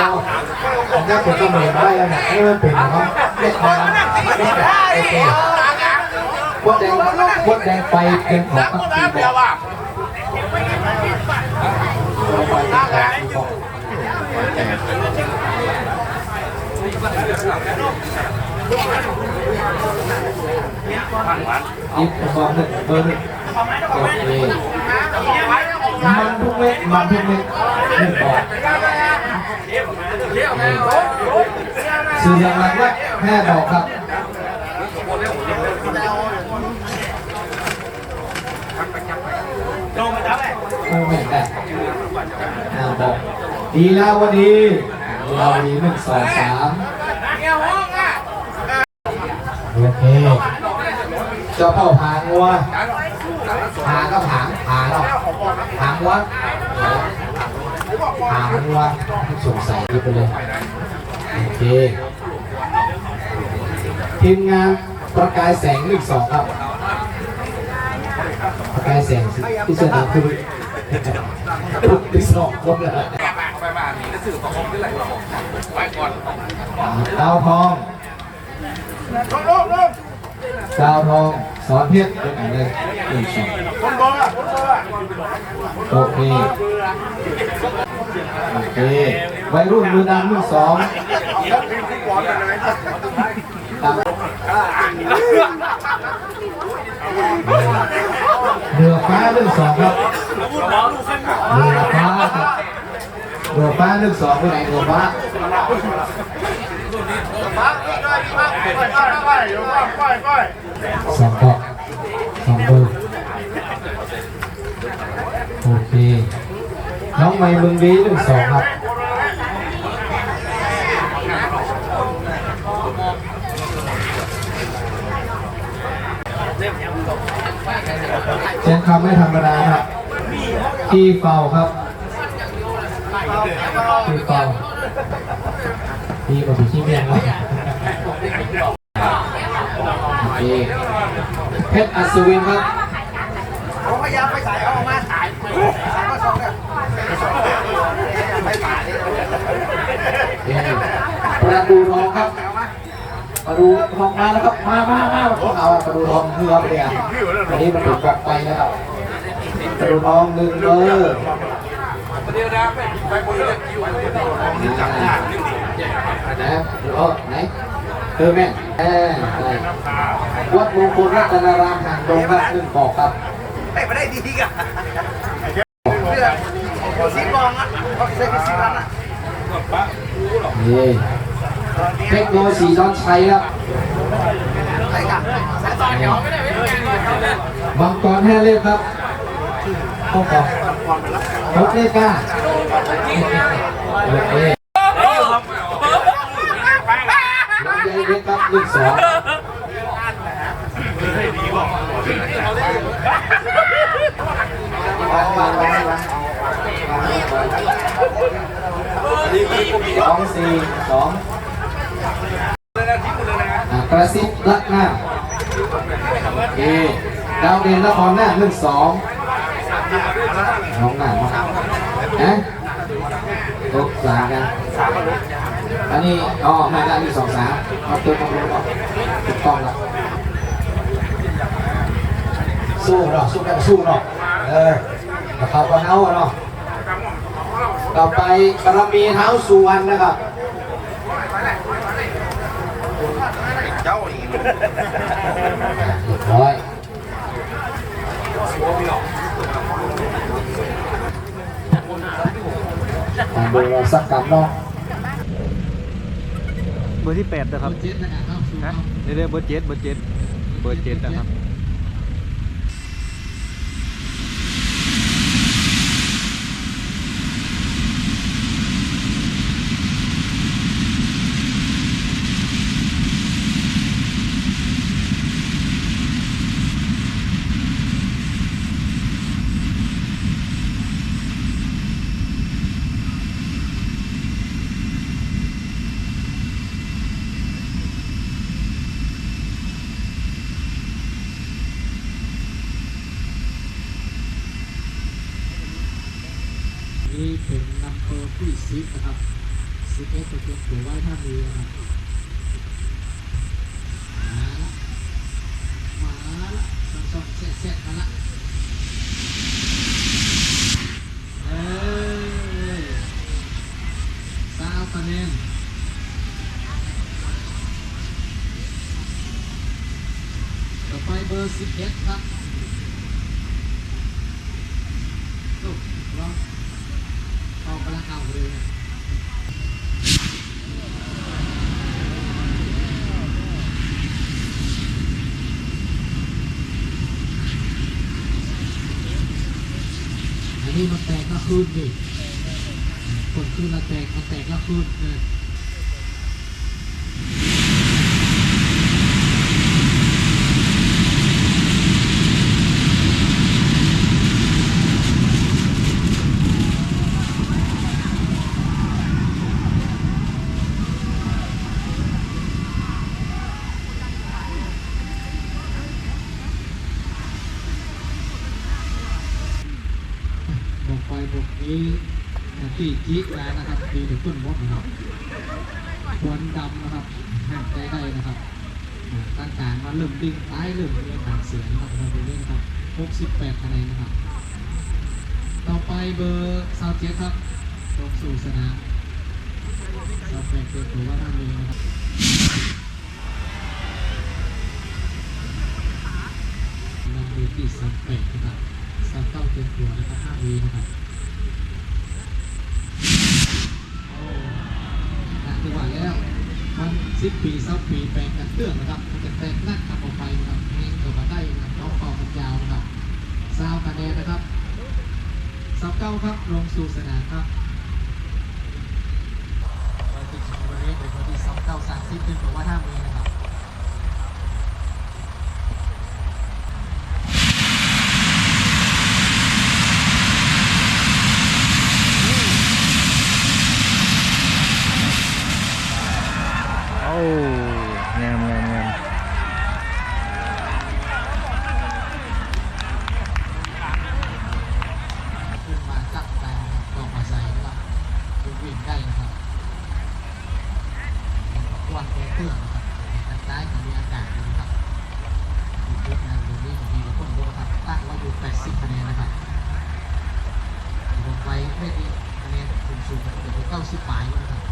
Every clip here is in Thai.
อันนี้เป็นตัวเมียได้แล้วนะเออเป็นเนาะเล็กน้ำเล็กแบบโอเคพวกแดงพวกแดงไปเป็นของตักตีบอกอีกฟองหนึ่งเบอร์หนึ่งโอเคมันทุกเม็ดมันทุกเม็ดหนึ่งบอก สื่ออย่างไรว่าแค่ดอกครับโอ้แม่ได้อ่าบอกดีแล้ววันนี้เราดีหนึ่งสองสามโอเคเจ้าพ่อผางวัวผางก็ผางผางหรอกผางวัด ผางวัวสงสัยไปเลยโอเคทีมงานประกายแสงหนึ่งสองครับ ประกายแสงที่เสื้อดำคือที่สองคนเลยดาวทอง ดาวทองสอนเพชรเป็นอะไรหนึ่งสองโอเคโอเควัยรุ่นมือดำหนึ่งสองตามเรือฟ้าหนึ่งสองครับเรือฟ้าครับเรือฟ้าหนึ่งสองไปไหนเรือฟ้า สองก็สองเบอร์โอเค น้องใหม่เมืองดีหนึ่งสองครับเชียงคำไม่ธรรมดาครับที่เป่าครับที่เป่า ที่กับพี่ชี้เมียงครับโอเคเพชรอัศวินครับผมพยายามไปถ่ายเอาออกมาถ่ายมาสองเนี่ยไปถ่ายประดูทองครับประดูทองมาแล้วครับมามามาเราประดูทองเพื่อไปเนี่ยอันนี้มันถูกกลับไปนะครับประดูทองหนึ่งเบอร์นะไปบนเอ อไหนเออแม่แม่วัดมงคลรัตนารามห่างตรงครับหนึ่งปอกครับไปไม่ได้ดีกันเพื่อซีบองอะเซ็กซี่รันอะนี่เทคโนโลยีดอนชัยครับไปกันแสนสองเดียวไม่ได้มังกรแห้เล็บครับเข้าก่อนรถเลขก้าโอ เล็กครับหนึ่งสองวางวางวางวางสองสี่สองกระซิบลักหน้าโอเคดาวเด่นนครหน้าหนึ่งสองน้องหน้าฮะตกสามกัน อันนี้อ๋อไมาได้ที่สองสามเอาตัวตรงนี้ถูกต้องละสู้เนาะสู้กันสู้เนาะเออแต่เขาก็เท้าเนาะต่อไปบารมีเท้าสุวรรณนะครับเจ้าอีกเรียบร้อยมาดูสักกำเนาะ เบอร์ที่แปดนะครับเจ็ดนะครับฮะเดี๋ยวๆเบอร์เจ็ดเบอร์เจ็ดเบอร์เจ็ดนะครับ ที่สิบนะครับสิบเอ็ดตัวตัวไว้ท่ามือนะครับมาละมาละสองสองเสร็จเสร็จมาละเอ้ยสาวคะแนนต่อไปเบอร์สิบเอ็ดครับโอ้ลองเอากำลังเอาเลยนะ อันนี้ มันแตกละคืนดิคนคืนแล้วแตกมันแตกละคืนเออ บอกนี้ตีจีแล้วนะครับตีถึงต้นมดนะครับควันดำนะครับห่างใจได้นะครับอ่าตั้งการมาเริ่มดิ้งท้ายเริ่มเรียนหางเสียงนะครับเราไปเล่นครับ68คะแนนนะครับ ต่อไปเบอร์ซาวเจ็ดครับลงสู่สนามซาวแปดเกิดตัวว่าท่านมีนะครับนำดูที่ซาวแปดนะครับซาวเก้าเกิดตัวนะครับห้าวีนะครับโอ้หนักที่ว่าแล้วมัน สิบปีเศร้าปีแปลงกันเตื้องนะครับมันจะแตกนักขับออกไปนะครับแห้งตัวมาได้นะครับน้องเป่ามันยาวนะครับซาวคะแนนนะครับสอบเก้าครับลงสู่สนามครับเราติดชิงบริเด็กวันที่สอบเก้าสามสิบขึ้นกับว่าห้ามือนะครับ โอ้งามงามงาม ขึ้นมาจับแรงนะครับต่อมาใส่นะครับดูวิ่งได้นะครับวันเตื้องนะครับทางซ้ายของมีอากาศดีนะครับดูเยอะนะดูนี่ดีกว่าคนดูนะครับตั้งไว้อยู่ 80คะแนนนะครับลงไปไม่ดีคะแนนสูงสูงๆเดี๋ยวไป90ปลายนะครับ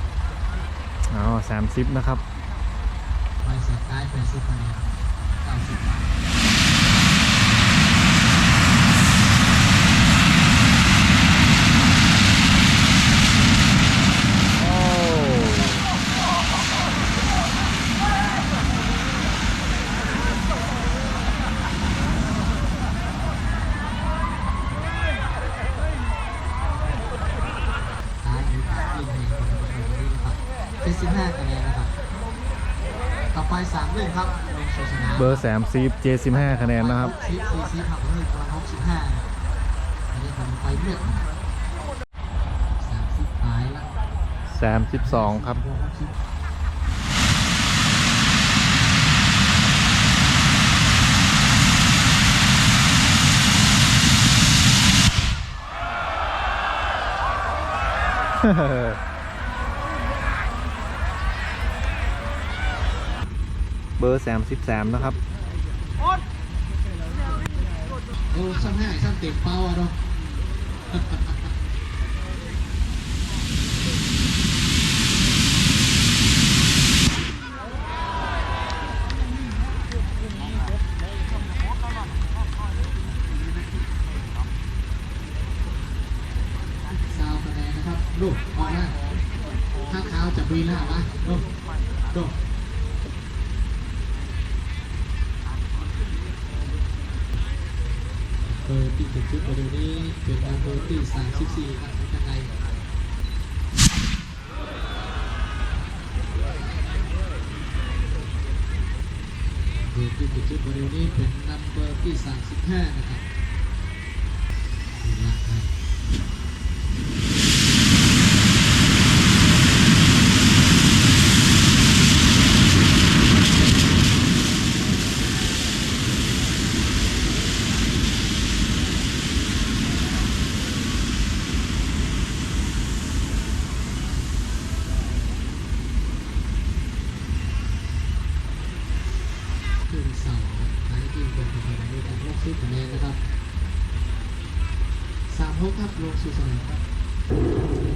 อ๋อสามสิบนะครับไปเสียท้าย80คะแนน90ปลาท โอ้ ท้ายมีการยิงแห่งคนประตูนี้นะครับเป็น15คะแนนนะครับ ต่อไป3เรื่งครับลงสู่สนามเบอร์สามสิบเจสิบห้าคะแนนนะครับสิบสี่สิบหักเลยประมาณ65อันนี้ทำไปเลือกสามสิบปลายละสมสิบสองครับ เบอร์สามสิบสามนะครับโอ้ซ้ำห้าซ้ำเต็มเป้าอะเนาะ ซาวคะแนนนะครับลูกออกมาถ้าเท้าจะบีแล้ววะลูกลูกเบอร์ที่ถูกชุดมาดูนี้เป็นประตูที่34ครับเป็นยังในเบอที่ถูกชุดมาดูนี้เป็นนัมเบอร์ที่35นะครับนี่ละครับ เครับลงสู่สนามครับ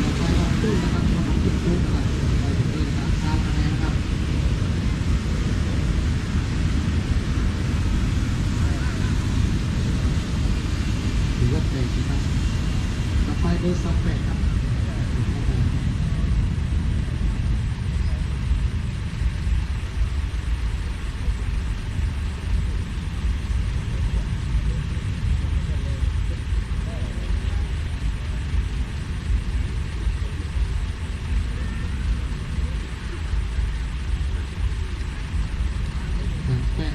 ต่อไปออกตู้นะครับออกตู้ตู้นะครับไปถึงนี่นะครับสามคะแนนนะครับถือว่าแปลกนะครับต่อไปเบอร์สองแปดครับสาม แปด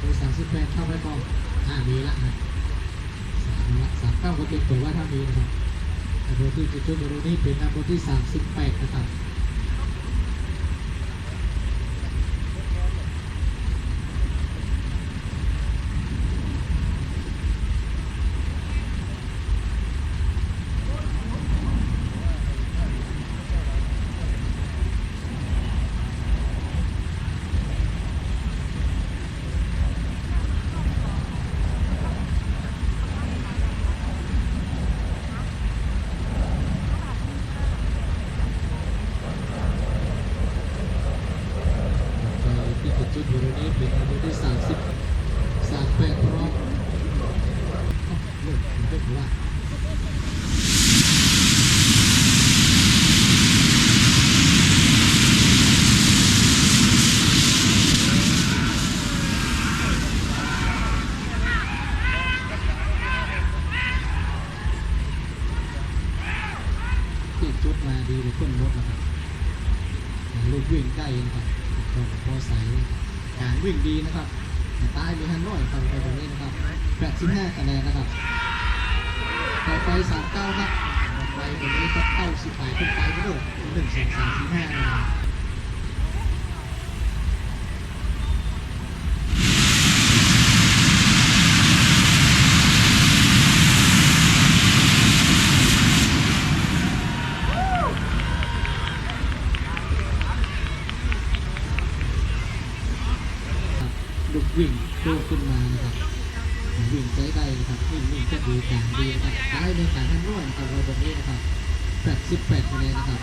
ตัวสามสิบแปดเข้าไปก่อนอ่ามีละนะสามละสามเก้าก็เป็นตัวว่าถ้ามีนะครับต่เบอร์ที่จะช่วยเบร์นี้เป็นนัมเบที่สามสิบแปดนะครับ ก็ที่จุดจุดบริเวณนี้เป็นอันดับที่สามสิบสามแปดพร้อมอ้าวเลิกเลิกว่าที่จุด มาดีเลยคนรถนะครับลูกวิ่งใกล้นะครับตรงพอใสการวิ่งดีนะครับตายมีฮันน้อยฟังไปตรงนี้นะครับ85คะแนนนะครับต่อไป39ครับไปตรงนี้ก็เข้าสิบแปดขึ้นไปก็ได้หนึ่งสองสามสี่ห้านะครับลูก วิ่งโดขึ้นมานะครับวิ่งใจได้นะครับวิ่งวิ่งก็ดีการดีนะครับท้ายในการทั้งน้อยนะครับเราตรงนี้นะครับ88คะแนนนะครับ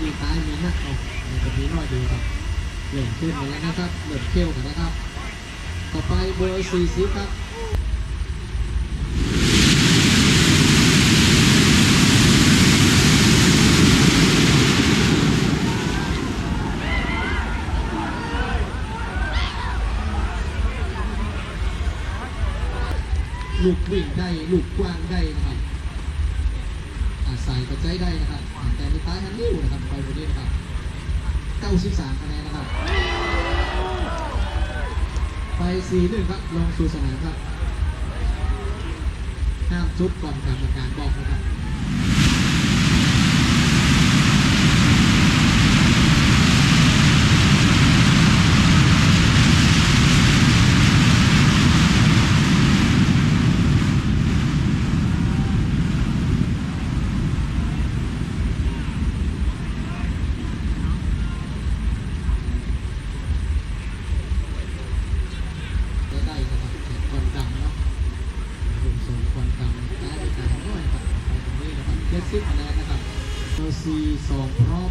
ดีท้ายมีนักเอาในตรงนี้น้อยดีครับเริ่มขึ้นมาแล้วนะครับเริ่มเขี้ยวกันนะครับ ต่อไปเบอร์40ครับ ลูกวิ่งได้ลูกกว้างได้นะครับอาศัยกระจายได้นะครับแต่ในท้ายทันนิ่วนะครับไปวันนี้นะครับ 93คะแนนนะครับไปสีหนึ่งครับลงสู่สนามครับห้ามชุดก่อนกรรมการบอกนะครับ ได้ได้นะครับแต่ควันดำเนาะรวมส่งควันดำได้ในการด้วยครับไปตรงนี้นะครับเจ็ดสิบคะแนนนะครับเบอร์ซีสองพร้อม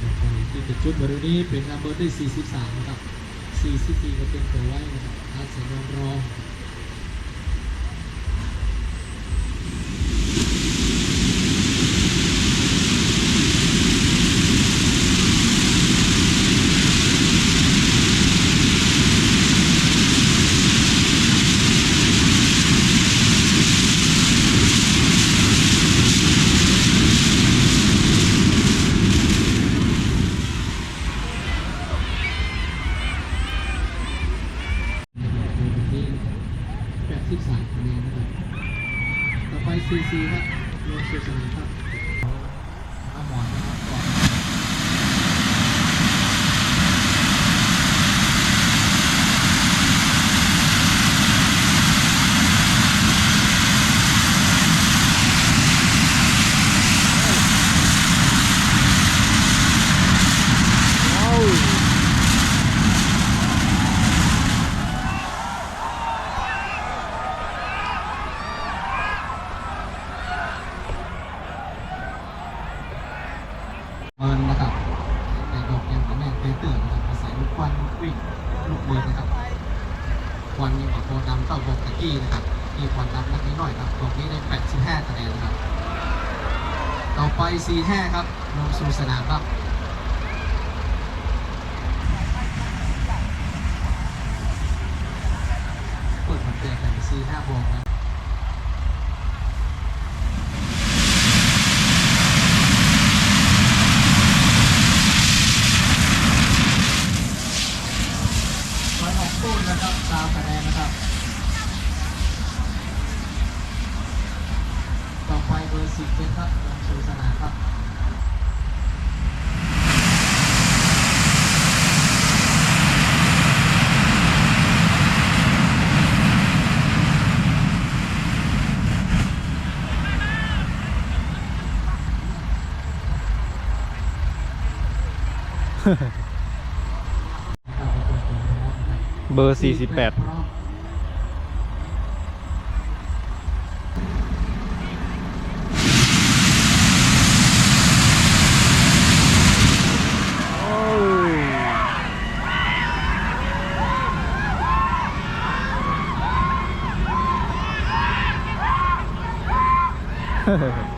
ต่อไปที่จะชุดบริ เป็นนัมเบอร์ที่ 43 นะครับ 44 ก็เป็นตัวไว้นะครับอาร์เซนอลรอง นี้ได้ 85คะแนนครับ ต่อไป 45 ครับลงสู่สนามครับเปิดผลเตะกัน45บวกนะ เบอร์ 48呵呵呵。